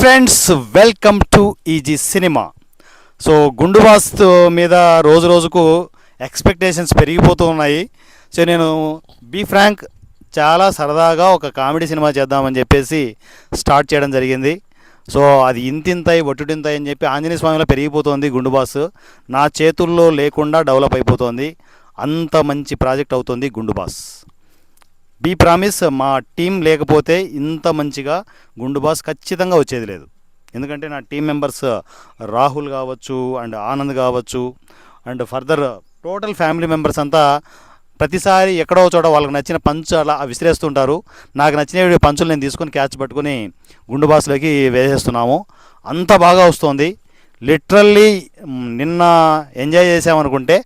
Friends welcome to easy cinema. So గుండు boss మీద రోజు రోజుకు ఎక్స్పెక్టేషన్స్ పెరిగిపోతూ ఉన్నాయి. సో నేను బీ ఫ్రాంక్ చాలా సరదాగా ఒక కామెడీ సినిమా చేద్దామని చెప్పేసి స్టార్ట్ చేయడం జరిగింది. సో అది ఇంతింతాయి ఒట్టుటింతాయి అని చెప్పి ఆంజనేయ స్వామిలో పెరిగిపోతుంది గుండు బాస్ నా చేతుల్లో లేకుండా డెవలప్ అయిపోతుంది. అంత మంచి ప్రాజెక్ట్ అవుతుంది గుండు బాస్ బీ ప్రామిస్ మా టీం లేకపోతే ఇంత మంచిగా గుండు బాస్ ఖచ్చితంగా వచ్చేది లేదు. ఎందుకంటే నా టీం మెంబర్స్ రాహుల్ కావచ్చు అండ్ ఆనంద్ కావచ్చు and further total family members అంతా ప్రతిసారి ఎక్కడో చోట వాళ్ళకి నచ్చిన పంచ్ అలా విసిరేస్తుంటారు. నాకు నచ్చిన పంచులు నేను తీసుకొని క్యాచ్ పట్టుకొని గుండు బాస్లోకి వేసేస్తున్నాము. అంత బాగా వస్తుంది. లిటరల్లీ నిన్న ఎంజాయ్ చేసామనుకుంటే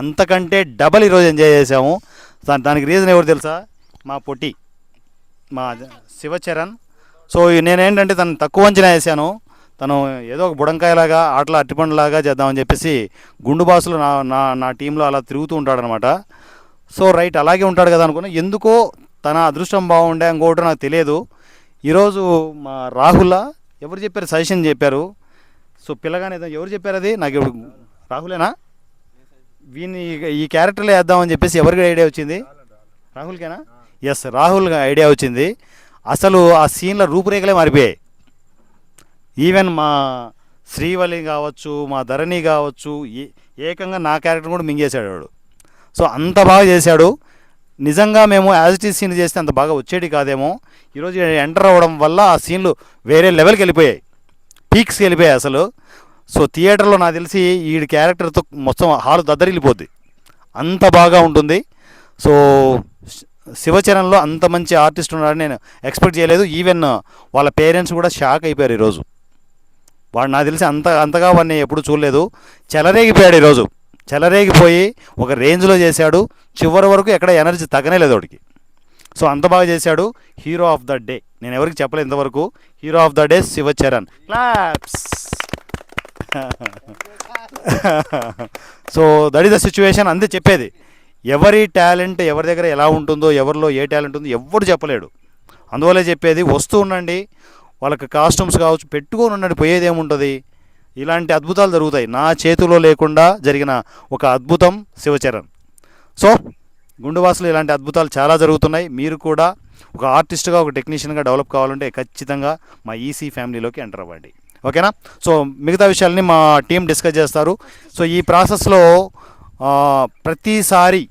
అంతకంటే డబల్ ఈరోజు ఎంజాయ్ చేసాము. దానికి రీజన్ ఎవరు తెలుసా? మా పొట్టి మా శివచరణ్. సో నేనేంటంటే తను తక్కువ అంచనా వేసాను. తను ఏదో ఒక బుడంకాయలాగా ఆటల అట్టిపండులాగా చేద్దామని చెప్పేసి గుండు బాసులు నా నా నా టీంలో అలా తిరుగుతూ ఉంటాడనమాట సో రైట్ అలాగే ఉంటాడు కదా అనుకున్నా ఎందుకో తన అదృష్టం బాగుండే ఇంకోటి నాకు తెలియదు. ఈరోజు మా రాహుల్ ఎవరు చెప్పారు? సజెషన్ చెప్పారు. సో పిల్లగానే ఎవరు చెప్పారు అది? నాకు ఇప్పుడు రాహులేనా? వీని ఈ క్యారెక్టర్లో వేద్దామని చెప్పేసి ఎవరికి ఐడియా వచ్చింది? రాహుల్కేనా? ఎస్ రాహుల్ ఐడియా వచ్చింది. అసలు ఆ సీన్ల రూపురేఖలే మారిపోయాయి. ఈవెన్ మా శ్రీవల్లి కావచ్చు మా ధరణి కావచ్చు ఏ- ఏకంగా నా క్యారెక్టర్ కూడా మింగేశాడు వాడు. సో అంత బాగా చేశాడు. నిజంగా మేము యాజ్ ఇట్ ఈస్ సీన్ చేస్తే అంత బాగా వచ్చేది కాదేమో. ఈరోజు ఎంటర్ అవ్వడం వల్ల ఆ సీన్లు వేరే లెవెల్కి వెళ్ళిపోయాయి. పీక్స్కి వెళ్ళిపోయాయి అసలు. సో థియేటర్లో నాకు తెలిసి ఈ క్యారెక్టర్తో మొత్తం హాలు దద్దరిల్లిపోద్ది. అంత బాగా ఉంటుంది. సో శివచరణ్లో అంత మంచి ఆర్టిస్ట్ ఉన్నాడని నేను ఎక్స్పెక్ట్ చేయలేదు. ఈవెన్ uh, వాళ్ళ పేరెంట్స్ కూడా షాక్ అయిపోయారు ఈరోజు. వాడు నాకు తెలిసి అంత అంతగా వాడిని ఎప్పుడు చూడలేదు. చెలరేగిపోయాడు ఈరోజు. చెలరేగిపోయి ఒక రేంజ్లో చేశాడు. చివరి వరకు ఎక్కడ ఎనర్జీ తగ్గనే లేదు వాడికి. సో అంత బాగా చేశాడు. హీరో ఆఫ్ ద డే నేను ఎవరికి చెప్పలేదు ఇంతవరకు. Hero of the day Shivacharan. Claps so that is the situation అంతే చెప్పేది. ఎవరి టాలెంట్ ఎవరి దగ్గర ఎలా ఉంటుందో ఎవరిలో ఏ టాలెంట్ ఉందో ఎవ్వరు చెప్పలేడు. అందువల్లే చెప్పేది వస్తూ ఉండండి వాళ్ళకి కాస్ట్యూమ్స్ కావచ్చు పెట్టుకొని ఉండండి పోయేది ఏముంటుంది? ఇలాంటి అద్భుతాలు జరుగుతాయి. నా చేతిలో లేకుండా జరిగిన ఒక అద్భుతం శివచరణ్. సో గుండువాసులు ఇలాంటి అద్భుతాలు చాలా జరుగుతున్నాయి. మీరు కూడా ఒక ఆర్టిస్ట్గా ఒక టెక్నీషియన్గా డెవలప్ కావాలంటే ఖచ్చితంగా మా ఈసీ ఫ్యామిలీలోకి ఎంటర్ అవ్వండి. ఓకేనా? సో మిగతా విషయాలని మా టీం డిస్కస్ చేస్తారు. సో ఈ ప్రాసెస్లో ప్రతిసారి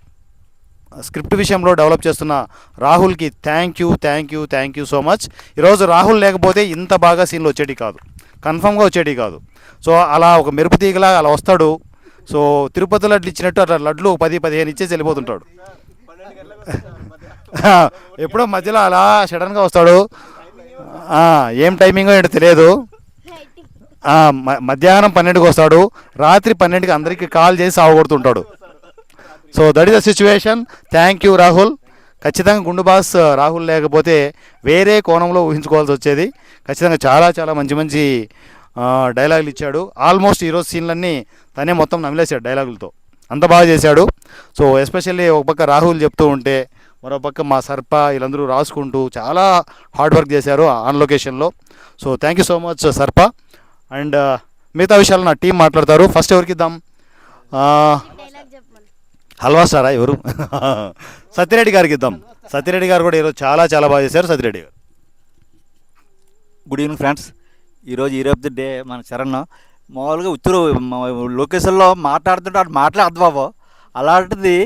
స్క్రిప్ట్ విషయంలో డెవలప్ చేస్తున్న రాహుల్కి thank you thank you thank you so much ఈరోజు రాహుల్ లేకపోతే ఇంత బాగా సీన్లు వచ్చేటి కాదు. కన్ఫామ్గా వచ్చేటి కాదు. సో అలా ఒక మెరుపు తీగలా అలా వస్తాడు. సో తిరుపతి లడ్లు ఇచ్చినట్టు అట్లా లడ్లు పది పదిహేను ఇచ్చేసి వెళ్ళిపోతుంటాడు. ఎప్పుడో మధ్యలో అలా సడన్గా వస్తాడు. ఏం టైమింగో ఏంటో తెలియదు. మధ్యాహ్నం పన్నెండుకి వస్తాడు. రాత్రి పన్నెండుకి అందరికీ కాల్ చేసి సావగొడుతుంటాడు so that is the situation thank you Rahul ఖచ్చితంగా గుండు బాస్ రాహుల్ లేకపోతే వేరే కోణంలో ఊహించుకోవాల్సి వచ్చేది. ఖచ్చితంగా చాలా చాలా మంచి మంచి డైలాగులు ఇచ్చాడు. ఆల్మోస్ట్ ఈరోజు సీన్లన్నీ తనే మొత్తం నమిలేశాడు డైలాగులతో అంత బాగా చేశాడు. సో ఎస్పెషల్లీ ఒక పక్క రాహుల్ చెప్తూ ఉంటే మరో పక్క మా సర్ప వీళ్ళందరూ రాసుకుంటూ చాలా హార్డ్ వర్క్ చేశారు ఆన్ లొకేషన్లో so thank you so much సర్ప. అండ్ మిగతా విషయాలు నా టీం మాట్లాడతారు. ఫస్ట్ ఎవరికి ఇద్దాం? హల్వా సారా ఎవరు? సత్యరెడ్డి గారికి ఇద్దాం. సత్యరెడ్డి గారు కూడా ఈరోజు చాలా చాలా బాగా చేశారు. సత్యరెడ్డి గారు. Good evening friends. ఈరోజు ఈ ఆఫ్ ది డే మన చరణ్ మామూలుగా ఉత్తరు లొకేషన్లో మాట్లాడుతుంటే అటు మాట్లాడదు అర్థబాబు అలాంటిది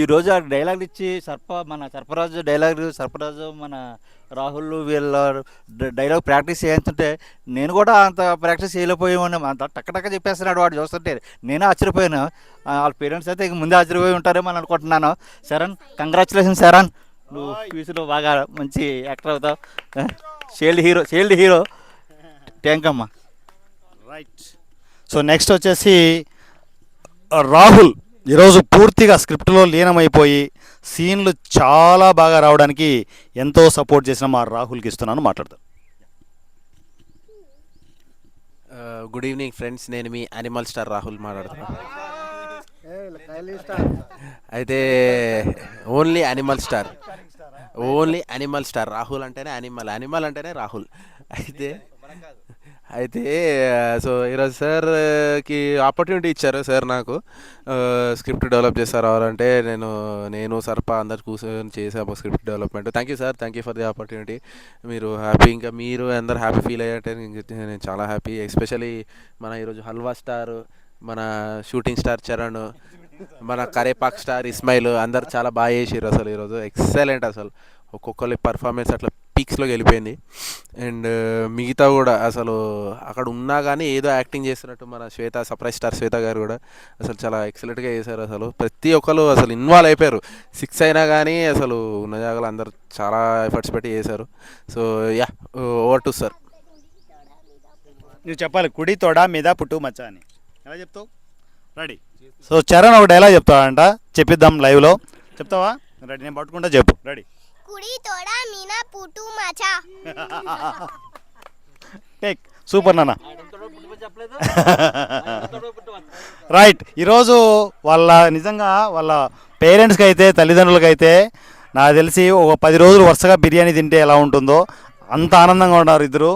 ఈరోజు ఆ డైలాగ్ ఇచ్చి సర్ప మన సర్పరాజు డైలాగ్ సర్పరాజు మన రాహుల్ వీళ్ళ డైలాగ్ ప్రాక్టీస్ చేస్తుంటే నేను కూడా అంత ప్రాక్టీస్ చేయలేకపోయామని అంత టక్కటక్క చెప్పేస్తున్నాడు వాడు చూస్తుంటే. నేనే ఆశ్చర్యపోయాను. వాళ్ళ పేరెంట్స్ అయితే ఇక ముందే ఆశ్చర్యపోయి ఉంటారేమో అని అనుకుంటున్నాను. శరణ్ కంగ్రాచులేషన్ శరణ్. నువ్వు క్యూస్లో బాగా మంచి యాక్టర్ అవుతావు. షేల్డ్ హీరో షేల్డ్ హీరో థ్యాంక్ అమ్మా. రైట్ సో నెక్స్ట్ వచ్చేసి రాహుల్. ఈరోజు పూర్తిగా స్క్రిప్ట్లో లీనమైపోయి సీన్లు చాలా బాగా రావడానికి ఎంతో సపోర్ట్ చేసిన మా రాహుల్కి ఇస్తున్నాను మాట్లాడతాను గుడ్ ఈవినింగ్ ఫ్రెండ్స్ నేను మీ అనిమల్ స్టార్ రాహుల్ మాట్లాడుతున్నాను అయితే only animal star. Only animal star Rahul అంటేనే అనిమల్ అనిమల్ అంటేనే రాహుల్. అయితే అయితే సో ఈరోజు సార్కి ఆపర్చునిటీ ఇచ్చారు సార్ నాకు. స్క్రిప్ట్ డెవలప్ చేస్తారు రావాలంటే నేను నేను సర్ప అందరు కూర్చొని చేసాము script development. Thank you sir thank you for the opportunity. మీరు హ్యాపీ ఇంకా మీరు అందరు హ్యాపీ ఫీల్ అయ్యారంటే నేను నేను చాలా హ్యాపీ. ఎస్పెషలీ మన ఈరోజు హల్వా స్టార్ మన షూటింగ్ స్టార్ చరణ్ మన కరేపాక్ స్టార్ ఇస్మాయిల్ అందరు చాలా బాగా చేసారు అసలు ఈరోజు. ఎక్సలెంట్ అసలు. ఒక్కొక్కరి పర్ఫార్మెన్స్ అట్లా పీక్స్లోకి వెళ్ళిపోయింది. అండ్ మిగతా కూడా అసలు అక్కడ ఉన్నా కానీ ఏదో యాక్టింగ్ చేస్తున్నట్టు మన శ్వేత సర్ప్రైజ్ స్టార్ శ్వేత గారు కూడా అసలు చాలా ఎక్సలెంట్గా చేశారు అసలు. ప్రతి ఒక్కరు అసలు ఇన్వాల్వ్ అయిపోయారు. సిక్స్ అయినా కానీ అసలు ఉన్న జాగాలు అందరు చాలా ఎఫర్ట్స్ పెట్టి చేశారు. So yeah over to sir. నువ్వు చెప్పాలి కుడి తొడ మీద పుట్టు మచ్చ అని. ఎలా చెప్తావు? రెడీ. సో చరణ్ ఒక డైలాగ్ చెప్తావంట చెప్పిద్దాం లైవ్లో. చెప్తావా? రెడీ నేను పట్టుకుంటా చెప్పు. రెడీ. కుడి తోడ మీనా పుటు మాచా టేక్ సూపర్ నాన్న రైట్ ఈరోజు వాళ్ళ నిజంగా వాళ్ళ పేరెంట్స్కి అయితే తల్లిదండ్రులకి అయితే నాకు తెలిసి ఒక పది రోజులు వరుసగా బిర్యానీ తింటే ఎలా ఉంటుందో అంత ఆనందంగా ఉన్నారు ఇద్దరు.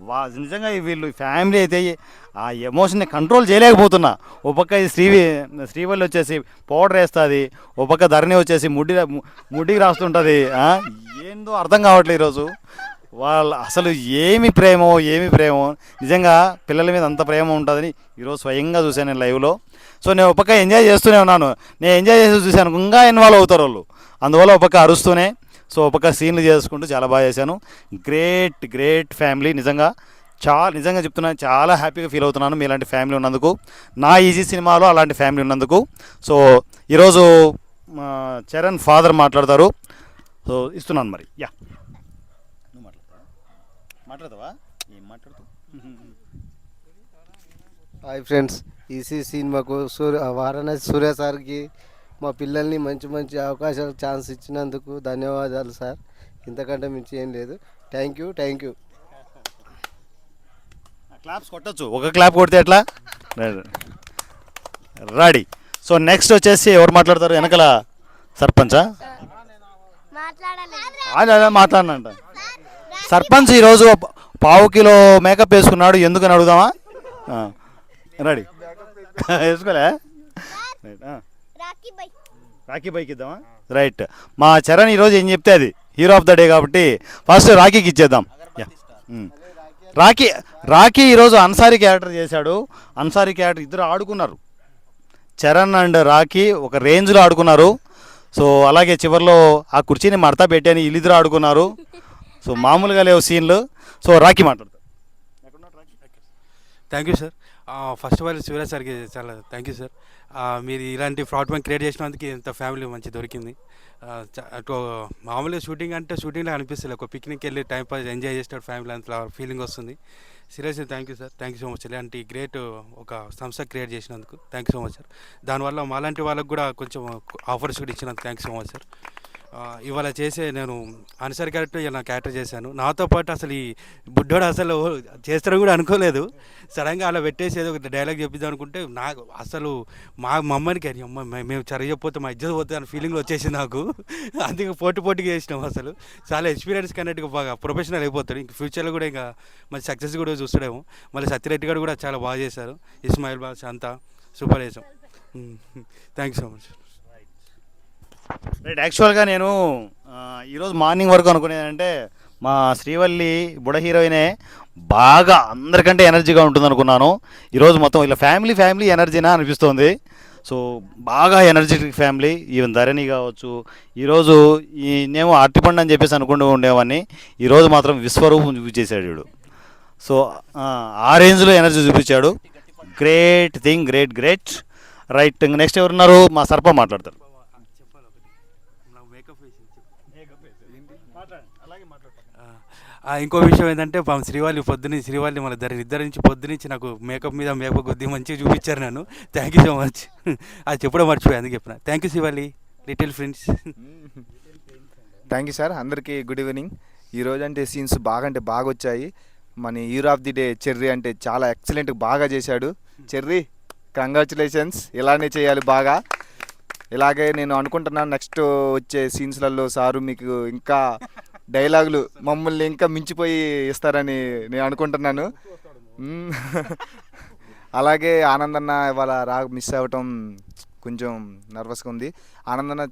వా నిజంగా ఈ వీళ్ళు ఫ్యామిలీ అయితే ఆ ఎమోషన్ని కంట్రోల్ చేయలేకపోతున్నా. ఒక పక్క శ్రీ శ్రీవల్లి వచ్చేసి పౌడర్ వేస్తుంది. ఒక పక్క ధరణి వచ్చేసి ముడ్డి ముడ్డికి రాస్తుంటుంది. ఏందో అర్థం కావట్లేదు ఈరోజు. వాళ్ళ అసలు ఏమి ప్రేమో ఏమి ప్రేమో. నిజంగా పిల్లల మీద అంత ప్రేమ ఉంటుందని ఈరోజు స్వయంగా చూశాను నేను లైవ్లో సో నేను ఒక పక్క ఎంజాయ్ చేస్తూనే ఉన్నాను. నేను ఎంజాయ్ చేసి చూశాను. ఇంకా ఇన్వాల్వ్ అవుతారు వాళ్ళు. అందువల్ల ఒక పక్క అరుస్తూనే. సో ఒక పక్క సీన్లు చేసుకుంటూ చాలా బాగా చేశాను. గ్రేట్ గ్రేట్ ఫ్యామిలీ నిజంగా చాలా నిజంగా చెప్తున్నాను చాలా హ్యాపీగా ఫీల్ అవుతున్నాను మీలాంటి ఫ్యామిలీ ఉన్నందుకు. నా ఈజీ సినిమాలో అలాంటి ఫ్యామిలీ ఉన్నందుకు. సో ఈరోజు మా చరణ్ ఫాదర్ మాట్లాడతారు. సో ఇస్తున్నాను మరి. యా. నువ్వు మాట్లాడతావా? మాట్లాడతావా? ఏం మాట్లాడుతావు? హాయ్ ఫ్రెండ్స్ ఈసీ సినిమాకు సూర్య వారణాసి సూర్య సార్కి మా పిల్లల్ని మంచి మంచి అవకాశాలు ఛాన్స్ ఇచ్చినందుకు ధన్యవాదాలు సార్. ఇంతకంటే మించి ఏం లేదు. Thank you thank you. Claps కొట్టచ్చు. ఒక క్లాప్ కొడితే ఎట్లా? రెడీ. సో నెక్స్ట్ వచ్చేసి ఎవరు మాట్లాడతారు? వెనకల సర్పంచా? మాట్లాడినంట. సర్పంచ్ ఈరోజు పావు కిలో మేకప్ వేసుకున్నాడు. ఎందుకని అడుగుదామా? రెడీ. వేసుకోలే? రాఖీ బైక్ ఇద్దామా? రైట్. మా చరణ్ ఈరోజు ఏం చెప్తే అది? హీరో ఆఫ్ ద డే కాబట్టి ఫస్ట్ రాఖీకి ఇచ్చేద్దాం. రాఖీ రాఖీ ఈరోజు అన్సారీ క్యారెక్టర్ చేశాడు. అన్సారీ క్యారెక్టర్ ఇద్దరు ఆడుకున్నారు. చరణ్ అండ్ రాఖీ ఒక రేంజ్లో ఆడుకున్నారు. సో అలాగే చివరిలో ఆ కుర్చీని మడతా పెట్టాను వీళ్ళిద్దరు ఆడుకున్నారు. సో మామూలుగా లేవు సీన్లు. సో రాఖీ మాట్లాడతారు thank you sir first of all Shivaraj సార్కి చాలా థ్యాంక్ యూ సార్ మీరు ఇలాంటి ఫ్రాడ్ మ్యాన్ క్రియేట్ చేసినందుకు ఇంత ఫ్యామిలీ మంచి దొరికింది. మామూలుగా షూటింగ్ అంటే షూటింగ్లో అనిపిస్తుంది ఒక పిక్నిక్ వెళ్ళి టైం పాస్ ఎంజాయ్ చేస్తాడు ఫ్యామిలీ అంత ఫీలింగ్ వస్తుంది. Seriously thank you sir. Thank you so much. ఇలాంటి గ్రేట్ ఒక సంస్థ క్రియేట్ చేసినందుకు thank you so much sir. దానివల్ల మాలాంటి వాళ్ళకు కూడా కొంచెం ఆఫర్స్ కూడా ఇచ్చినందుకు thank you so much sir. ఇవాళ చేసే నేను ఆన్సర్ క్యారెక్టర్ ఇలా క్యారెక్టర్ చేశాను. నాతో పాటు అసలు ఈ బుడ్డోడు అసలు చేస్తారని కూడా అనుకోలేదు. సడన్గా అలా పెట్టేసి ఏదో ఒక డైలాగ్ చెప్పిద్దాం అనుకుంటే నాకు అసలు మా మమ్మనికి అని అమ్మ మేము చదివకపోతే మా ఇజ్జత్ పోతుంది అనే ఫీలింగ్ వచ్చేసింది నాకు. అందుకే పోటీ పోటీగా చేసినాం అసలు. చాలా ఎక్స్పీరియన్స్ కన్నట్టుగా బాగా ప్రొఫెషనల్ అయిపోతాడు. ఇంక ఫ్యూచర్లో కూడా ఇంకా మంచి సక్సెస్ కూడా చూస్తాడేమో. మళ్ళీ సత్యరెడ్డి గారు కూడా చాలా బాగా చేశారు. ఇస్మాయిల్ బాస్ అంతా సూపర్ చేసాం thank you so much right యాక్చువల్గా నేను ఈరోజు మార్నింగ్ వరకు అనుకునేదంటే మా శ్రీవల్లి బుడ హీరోయినే బాగా అందరికంటే ఎనర్జీగా ఉంటుంది అనుకున్నాను ఈరోజు మొత్తం ఇలా ఫ్యామిలీ ఫ్యామిలీ ఎనర్జీనా అనిపిస్తుంది. సో బాగా ఎనర్జెటిక్ ఫ్యామిలీ ఈవెన్ ధరణి కావచ్చు. ఈరోజు ఈ నేమో అరటిపండు అని చెప్పేసి అనుకుంటూ ఉండేవాడిని. ఈరోజు మాత్రం విశ్వరూపం చూపించేశాడు వీడు. సో ఆ రేంజ్లో ఎనర్జీ చూపించాడు. Great thing great great right next ఎవరున్నారు? మా సర్ప మాట్లాడతారు. ఇంకో విషయం ఏంటంటే శ్రీవాళి శ్రీవాళ్ళి శ్రీవాళి మన ఇద్దరు ఇద్దరి నుంచి పొద్దునుంచి నాకు మేకప్ మీద మేకప్ కొద్ది మంచిగా చూపించారు నన్ను. థ్యాంక్ యూ సో మచ్ అది చెప్పడం మర్చిపోయి అందుకు చెప్పిన. Thank you Srivalli. Little friends thank you sir అందరికీ గుడ్ ఈవినింగ్ ఈరోజు అంటే సీన్స్ బాగా అంటే బాగా వచ్చాయి. మన hero of the day Cherry అంటే చాలా ఎక్సలెంట్ బాగా చేశాడు. చెర్రీ కంగ్రాచులేషన్స్ ఇలానే చేయాలి బాగా. ఇలాగే నేను అనుకుంటున్నాను నెక్స్ట్ వచ్చే సీన్స్లలో సారు మీకు ఇంకా డైలాగులు మమ్మల్ని ఇంకా మించిపోయి ఇస్తారని నేను అనుకుంటున్నాను. అలాగే ఆనందన్న ఇవాళ రా మిస్ అవ్వటం కొంచెం నర్వస్గా ఉంది. ఆనందన్న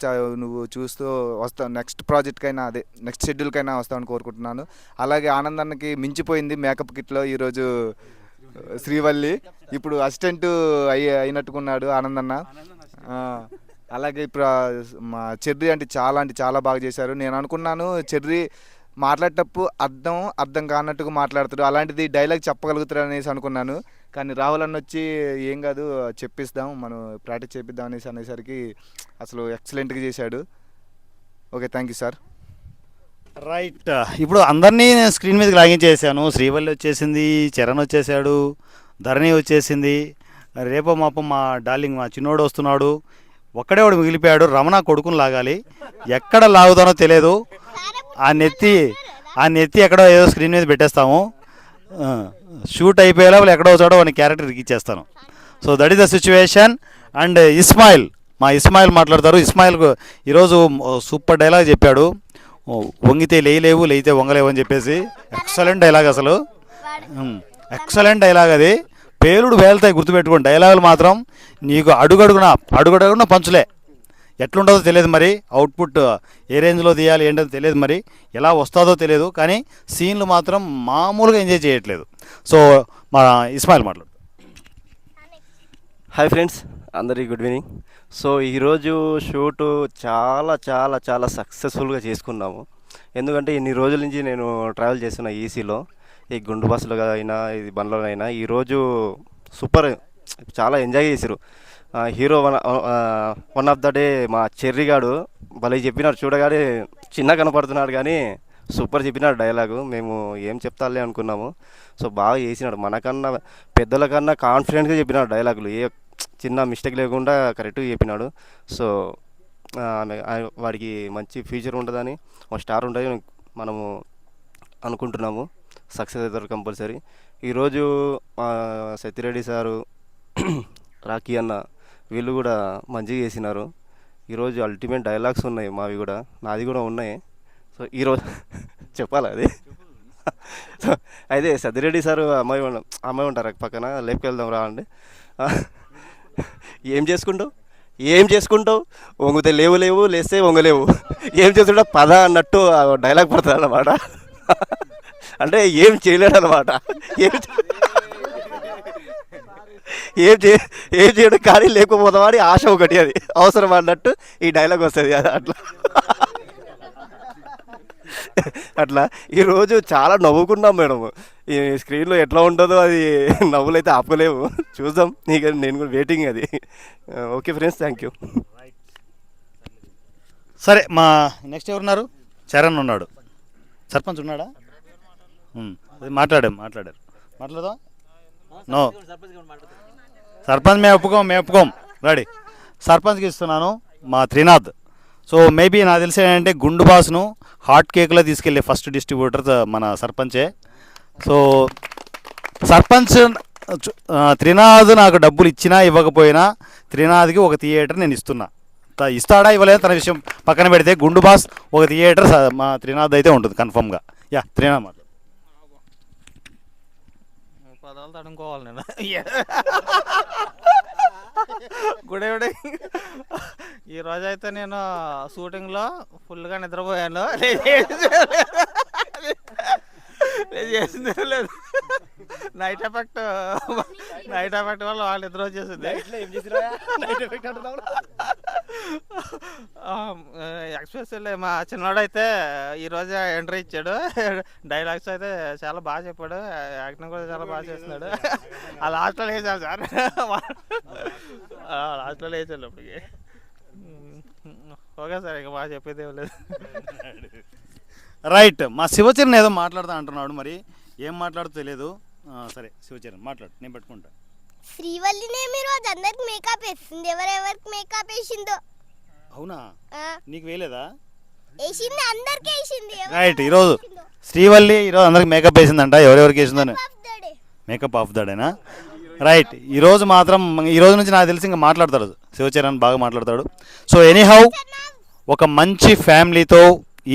నువ్వు చూస్తూ వస్తావు నెక్స్ట్ ప్రాజెక్ట్కైనా అదే నెక్స్ట్ షెడ్యూల్కైనా వస్తావని కోరుకుంటున్నాను. అలాగే ఆనందన్నకి మించిపోయింది మేకప్ కిట్లో ఈరోజు శ్రీవల్లి. ఇప్పుడు అసిస్టెంట్ అయ్యి అయినట్టుకున్నాడు ఆనందన్న. అలాగే ఇప్పుడు మా చెర్రీ అంటే చాలా అంటే చాలా బాగా చేశారు. నేను అనుకున్నాను చెర్రీ మాట్లాడేటప్పుడు అర్థం అర్థం కానట్టుగా మాట్లాడతాడు. అలాంటిది డైలాగ్ చెప్పగలుగుతాడు అనేసి అనుకున్నాను. కానీ రాహుల్ అన్న వచ్చి ఏం కాదు చెప్పిస్తాం మనం ప్రాక్టీస్ చేపిద్దాం అనేసి అనేసరికి అసలు ఎక్సలెంట్గా చేశాడు. Okay thank you sir right ఇప్పుడు అందరినీ నేను స్క్రీన్ మీదకి లాగించేసాను. శ్రీవల్లి వచ్చేసింది చరణ్ వచ్చేసాడు ధరణి వచ్చేసింది. రేపో మాపో మా డార్లింగ్ మా చిన్నోడు వస్తున్నాడు. ఒక్కడే వాడు మిగిలిపోయాడు. రమణ కొడుకుని లాగాలి. ఎక్కడ లాగుతానో తెలియదు ఆ నెత్తి ఆ నెత్తి ఎక్కడో ఏదో స్క్రీన్ మీద పెట్టేస్తాము. షూట్ అయిపోయే లోపల ఎక్కడో చోట వాడిని క్యారెక్టర్ ఇచ్చేస్తాను. So that is the situation and Ismail మా ఇస్మాయిల్ మాట్లాడతారు. ఇస్మాయిల్కు ఈరోజు సూపర్ డైలాగ్ చెప్పాడు. వంగితే లేయలేవు లేయితే వంగలేవు అని చెప్పేసి. ఎక్సలెంట్ డైలాగ్ అసలు. ఎక్సలెంట్ డైలాగ్ అది. పేలుడు వేలుతాయి గుర్తుపెట్టుకోండి డైలాగులు మాత్రం నీకు అడుగడుగున అడుగడుగున పంచులే. ఎట్లుంటుందో తెలియదు మరి. అవుట్పుట్ ఏ రేంజ్లో తీయాలి ఏంటో తెలియదు మరి. ఎలా వస్తుందో తెలియదు. కానీ సీన్లు మాత్రం మామూలుగా ఎంజాయ్ చేయట్లేదు. సో మా ఇస్మాయిల్ మాట్లాడు. హాయ్ ఫ్రెండ్స్ అందరికీ గుడ్ ఈవినింగ్. సో ఈరోజు షూటు చాలా చాలా చాలా సక్సెస్ఫుల్గా చేసుకున్నాము. ఎందుకంటే ఇన్ని రోజుల నుంచి నేను ట్రావెల్ చేస్తున్న ఈసీలో ఈ గుండు బస్సులో అయినా ఇది బండ్లో అయినా ఈరోజు సూపర్ చాలా ఎంజాయ్ చేశారు hero one one of the day మా చెర్రిగాడు భలే చెప్పినారు చూడగానే చిన్న కనపడుతున్నాడు కానీ సూపర్ చెప్పినాడు డైలాగు. మేము ఏం చెప్తాలే అనుకున్నాము. సో బాగా చేసినాడు. మనకన్నా పెద్దల కన్నా కాన్ఫిడెంట్గా చెప్పినాడు డైలాగులు. ఏ చిన్న మిస్టేక్ లేకుండా కరెక్ట్గా చెప్పినాడు. సో వాడికి మంచి ఫ్యూచర్ ఉంటుందని ఒక స్టార్ ఉంటుంది మనము అనుకుంటున్నాము. సక్సెస్ అవుతారు కంపల్సరీ. ఈరోజు మా సత్యరెడ్డి సారు రాఖీ అన్న వీళ్ళు కూడా మంచిగా చేసినారు. ఈరోజు అల్టిమేట్ డైలాగ్స్ ఉన్నాయి మావి కూడా నాది కూడా ఉన్నాయి. సో ఈరోజు చెప్పాలి అది? అయితే సత్యరెడ్డి సారు అమ్మాయి అమ్మాయి ఉంటారు పక్కన లేపుకి వెళ్దాం రా అండి. ఏం చేసుకుంటావు? ఏం చేసుకుంటావు? వంగితే లేవు లేవు లేస్తే వంగలేవు. ఏం చేస్తుంటావు? పద అన్నట్టు డైలాగ్ పడుతుంది అన్నమాట అంటే ఏం చేయలేడు అనమాట ఏం ఏం చే ఏం చేయడం కానీ లేకపోతామా అని ఆశ ఒకటి అది. అవసరం అన్నట్టు ఈ డైలాగ్ వస్తుంది అది అట్లా. అట్లా. ఈరోజు చాలా నవ్వుకున్నాం మేడం. ఈ స్క్రీన్లో ఎట్లా ఉంటుందో అది నవ్వులైతే ఆపలేము చూద్దాం. నీకు నేను కూడా వెయిటింగ్ అది. ఓకే ఫ్రెండ్స్ థ్యాంక్ యూ సరే మా నెక్స్ట్ ఎవరున్నారు? చరణ్ ఉన్నాడు. సర్పంచ్ ఉన్నాడా? మాట్లాడాం మాట్లాడారు మాట్లాడదా. నో. సర్పంచ్ మేము ఒప్పుకోం మేము ఒప్పుకోం. రెడీ. సర్పంచ్కి ఇస్తున్నాను మా త్రినాథ్. సో మేబీ నాకు తెలిసి ఏంటంటే గుండు బాస్ను హాట్ కేక్లో తీసుకెళ్ళే ఫస్ట్ డిస్ట్రిబ్యూటర్ మన సర్పంచే. సో సర్పంచ్ త్రినాథ్ నాకు డబ్బులు ఇచ్చినా ఇవ్వకపోయినా త్రినాథ్కి ఒక థియేటర్ నేను ఇస్తున్నా. ఇస్తాడా ఇవ్వలేదు తన విషయం పక్కన పెడితే గుండు బాస్ ఒక థియేటర్ మా త్రినాథ్ అయితే ఉంటుంది కన్ఫర్మ్గా. యా త్రినాథ్ మాట్లాడు పదాలు తడుకోవాలి నేను గుడ్ ఈవినింగ్. ఈరోజు అయితే నేను షూటింగ్లో ఫుల్గా నిద్రపోయాను. చేసింది లేదు నైట్ ఎఫెక్ట్ నైట్ ఎఫెక్ట్ వల్ల వాళ్ళు నిద్ర వచ్చేసింది. ఎక్స్ప్రెస్ మా చిన్నవాడైతే ఈరోజు ఎంట్రీ ఇచ్చాడు. డైలాగ్స్ అయితే చాలా బాగా చెప్పాడు. యాక్టింగ్ కూడా చాలా బాగా చేస్తున్నాడు. ఆ లాస్ట్లో వేసాను సార్. లాస్ట్లో వేసాను అప్పటికి ఓకే సార్ ఇక బాగా చెప్పేది ఏం లేదు. రైట్ మా శివచరణ్ ఏదో మాట్లాడతా అంటున్నాడు మరి. ఏం మాట్లాడుతూ తెలియదు సరే శివచరణ్ మాట్లాడు నేను పెట్టుకుంటా. శ్రీవల్లినే మీరు అది అందరికి మేకప్ వేస్తుంది ఎవరెవరికి మేకప్ వేసిందో. అవునా? నీకు వేయలేదా? వేసింది అందరికి వేసింది. రైట్ ఈరోజు శ్రీవల్లి ఈరోజు అందరికి మేకప్ వేసిందంట. ఎవరెవరికి వేసిందని. మేకప్ ఆఫ్ దడేనా రైట్ ఈరోజు మాత్రం ఈ రోజు నుంచి నాకు తెలిసి ఇంకా మాట్లాడతాడు. శివచరణ్ బాగా మాట్లాడతాడు. సో ఎనీహౌ ఒక మంచి ఫ్యామిలీతో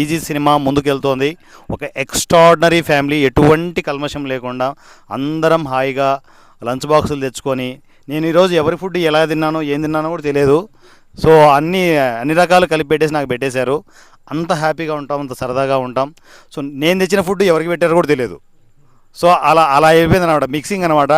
ఈజీ సినిమా ముందుకెళ్తోంది. ఒక ఎక్స్ట్రాడినరీ ఫ్యామిలీ ఎటువంటి కల్మషం లేకుండా అందరం హాయిగా లంచ్ బాక్సులు తెచ్చుకొని నేను ఈరోజు ఎవరి ఫుడ్ ఎలా తిన్నానో ఏం తిన్నానో కూడా తెలియదు. సో అన్ని అన్ని రకాలు కలిపి పెట్టేసి నాకు పెట్టేశారు. అంత హ్యాపీగా ఉంటాం అంత సరదాగా ఉంటాం. సో నేను తెచ్చిన ఫుడ్ ఎవరికి పెట్టారో కూడా తెలియదు. సో అలా అలా అయిపోయింది అనమాట మిక్సింగ్ అనమాట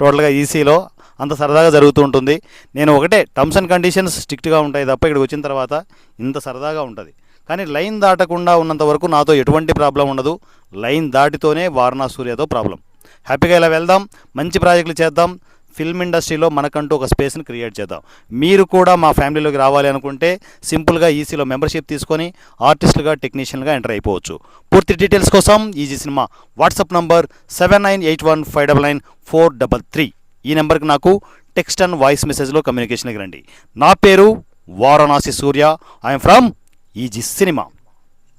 టోటల్గా ఈసీలో అంత సరదాగా జరుగుతూ ఉంటుంది. నేను ఒకటే టర్మ్స్ అండ్ కండిషన్స్ స్ట్రిక్ట్గా ఉంటాయి తప్ప ఇక్కడికి వచ్చిన తర్వాత ఇంత సరదాగా ఉంటుంది. కానీ లైన్ దాటకుండా ఉన్నంత వరకు నాతో ఎటువంటి ప్రాబ్లం ఉండదు. లైన్ దాటితోనే వారణాసూర్యతో ప్రాబ్లం. హ్యాపీగా ఇలా వెళ్దాం మంచి ప్రాజెక్టులు చేద్దాం ఫిల్మ్ ఇండస్ట్రీలో మనకంటూ ఒక స్పేస్ని క్రియేట్ చేద్దాం. మీరు కూడా మా ఫ్యామిలీలోకి రావాలి అనుకుంటే సింపుల్గా ఈసీలో మెంబర్షిప్ తీసుకొని ఆర్టిస్టులుగా టెక్నీషియన్గా ఎంటర్ అయిపోవచ్చు. పూర్తి డీటెయిల్స్ కోసం Easy Cinema WhatsApp number seven nine eight one five double nine four double three. ఈ నెంబర్కి నాకు టెక్స్ట్ అండ్ వాయిస్ మెసేజ్లో కమ్యూనికేషన్కి రండి. నా పేరు Varanasi Surya. I'm from Easy Cinema.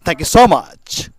Thank you so much.